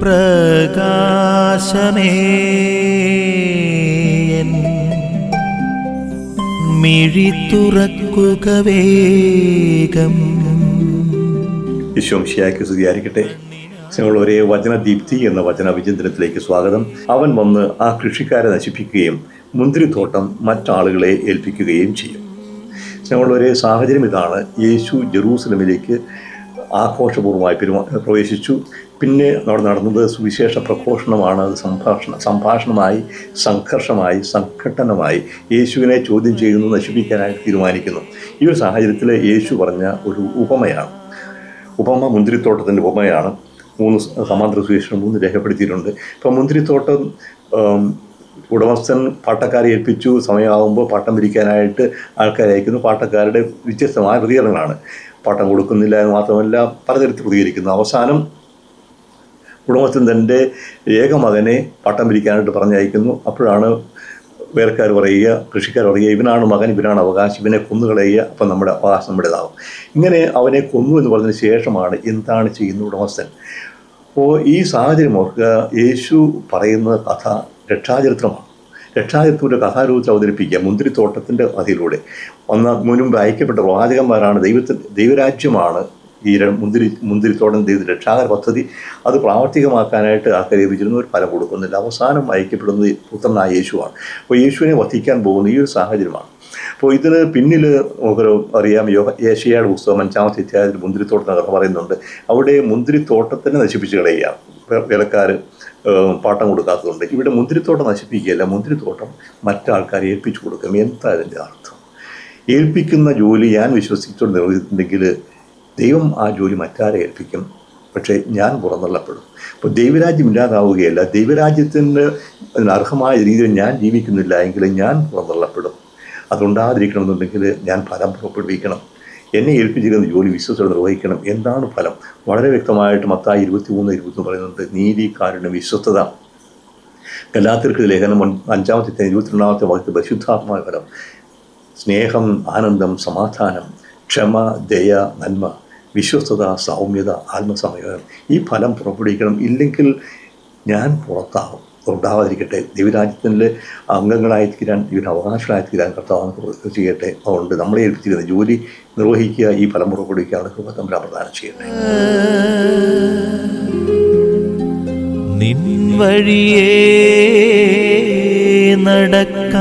പ്രകാശമേ. മിഴി തുറക്കുക വേഗം. വിശ്വംശിയാക്കി സ്തുതിയായിരിക്കട്ടെ. ഒരേ വചനദീപ്തി എന്ന വചന വിചിന്തനത്തിലേക്ക് സ്വാഗതം. അവൻ വന്ന് ആ കൃഷിക്കാരെ നശിപ്പിക്കുകയും മുന്തിരിത്തോട്ടം മറ്റാളുകളെ ഏൽപ്പിക്കുകയും ചെയ്യും. ഒരേ സാഹചര്യം ഇതാണ് യേശു ജെറൂസലമിലേക്ക് ആഘോഷപൂർവമായി പെരുമാ പ്രവേശിച്ചു. പിന്നെ അവിടെ നടന്നത് സുവിശേഷ പ്രഘോഷണമാണ്. അത് സംഭാഷണം സംഭാഷണമായി സംഘർഷമായി സംഘട്ടനമായി യേശുവിനെ ചോദ്യം ചെയ്യുന്നു നശിപ്പിക്കാനായിട്ട് തീരുമാനിക്കുന്നു. ഈ ഒരു സാഹചര്യത്തിൽ യേശു പറഞ്ഞ ഒരു ഉപമയാണ്. ഉപമ മുന്തിരിത്തോട്ടത്തിന്റെ ഉപമയാണ്. മൂന്ന് സമാന്തര സുവിശേഷം മൂന്ന് രേഖപ്പെടുത്തിയിട്ടുണ്ട്. ഇപ്പം മുന്തിരിത്തോട്ടം ഉടമസ്ഥൻ പാട്ടക്കാരെ ഏൽപ്പിച്ചു. സമയമാകുമ്പോൾ പാട്ടം പിരിക്കാനായിട്ട് ആൾക്കാരെ അയക്കുന്നു. പാട്ടക്കാരുടെ വ്യത്യസ്തമായ പ്രതികരണങ്ങളാണ്. പാട്ടം കൊടുക്കുന്നില്ല എന്ന് മാത്രമല്ല പലതരത്തിൽ പ്രതികരിക്കുന്നു. അവസാനം ഉടമസ്ഥൻ തന്റെ ഏക മകനെ പാട്ടം പിരിക്കാനായിട്ട് പറഞ്ഞയക്കുന്നു. അപ്പോഴാണ് വേലക്കാർ പറയുക കൃഷിക്കാർ പറയുക ഇവനാണ് മകൻ ഇവനാണ് അവകാശം ഇവനെ കൊന്നുകളയുക അപ്പം നമ്മുടെ അവകാശം നമ്മുടേതാവും. ഇങ്ങനെ അവനെ കൊന്നു എന്ന് പറഞ്ഞതിന് ശേഷമാണ് എന്താണ് ചെയ്യുന്നത് ഉടമസ്ഥൻ? അപ്പോൾ ഈ സാഹചര്യം ഓർക്കുക യേശു പറയുന്ന കഥ രക്ഷാചരിത്രമാണ്. രക്ഷാചരിത്രത്തിന്റെ കഥാരൂപത്തിൽ അവതരിപ്പിക്കുക മുന്തിരിത്തോട്ടത്തിന്റെ കഥയിലൂടെ വന്ന മുൻപ് അയക്കപ്പെട്ട പ്രവാചകന്മാരാണ് ദൈവത്തിന്റെ ദൈവരാജ്യമാണ് ഈ മുന്തിരി മുന്തിരിത്തോട്ടം ദൈവ രക്ഷാകര പദ്ധതി. അത് പ്രാവർത്തികമാക്കാനായിട്ട് ആൾക്കാരെ വിചിരുന്നവർ ഫലം കൊടുക്കുന്നില്ല. അവസാനം അയക്കപ്പെടുന്നത് പുത്രനായ യേശുവാണ്. അപ്പോൾ യേശുവിനെ വധിക്കാൻ പോകുന്ന ഈ ഒരു സാഹചര്യമാണ്. അപ്പോൾ ഇതിന് പിന്നിൽ നമുക്കൊരു അറിയാം യോഗ ഏഷ്യയുടെ പുസ്തകം അഞ്ചാമത്തെ ഇത്യാദി മുന്തിരിത്തോട്ടം എന്നൊക്കെ പറയുന്നുണ്ട്. അവിടെ മുന്തിരിത്തോട്ടത്തിനെ നശിപ്പിച്ച് കളയുക വേലക്കാർ പാട്ടം കൊടുക്കാത്തതുകൊണ്ട് ഇവിടെ മുന്തിരിത്തോട്ടം നശിപ്പിക്കുകയല്ല മുന്തിരിത്തോട്ടം മറ്റാൾക്കാരെ ഏൽപ്പിച്ചു കൊടുക്കും. എന്താ അതിന്റെ അർത്ഥം? ഏൽപ്പിക്കുന്ന ജോലി ഞാൻ വിശ്വസിച്ചുകൊണ്ട് നിർവഹിച്ചിട്ടുണ്ടെങ്കിൽ ദൈവം ആ ജോലി മറ്റാരെ ഏൽപ്പിക്കും? പക്ഷേ ഞാൻ പുറന്തള്ളപ്പെടും. അപ്പോൾ ദൈവരാജ്യം ഇല്ലാതാവുകയല്ല. ദൈവരാജ്യത്തിന് അർഹമായ രീതിയിൽ ഞാൻ ജീവിക്കുന്നില്ല എങ്കിൽ ഞാൻ പുറന്തള്ളപ്പെടും. അതുണ്ടാതിരിക്കണമെന്നുണ്ടെങ്കിൽ ഞാൻ ഫലം പുറപ്പെടുവിക്കണം. എന്നെ ഏൽപ്പിച്ചിരിക്കുന്ന ജോലി വിശ്വസത്തോടെ നിർവഹിക്കണം എന്താണ് ഫലം. വളരെ വ്യക്തമായിട്ട് മത്തായി ഇരുപത്തി മൂന്ന് ഇരുപത്തി പറയുന്നത് നീതി കാരുണ്യ വിശ്വസ്തത. ഗലാത്തിർക്ക് ലേഖനം അഞ്ചാമത്തെ ഇരുപത്തിരണ്ടാമത്തെ വാക്യത്തിൽ പരിശുദ്ധാത്മായ ഫലം. സ്നേഹം ആനന്ദം സമാധാനം ക്ഷമ ദയ നന്മ വിശ്വസ്തത സൗമ്യത ആത്മസമയം ഈ ഫലം പുറപ്പെടുവിക്കണം. ഇല്ലെങ്കിൽ ഞാൻ പുറത്താവും. ഉണ്ടാവാതിരിക്കട്ടെ ദൈവരാജ്യത്തിന്റെ അംഗങ്ങളായി തീരാൻ ഇതിന് അവകാശങ്ങളായി തീരാൻ കർത്താവ് ചെയ്യട്ടെ അതുകൊണ്ട് നമ്മളെ ഏൽപ്പിച്ചിരുന്ന ജോലി നിർവഹിക്കുക ഈ ഫലം പുറപ്പെടുവിക്കുകയാണ് കൃപ തമ്മിൽ പ്രദാനം ചെയ്യട്ടെ നിൻ നടക്ക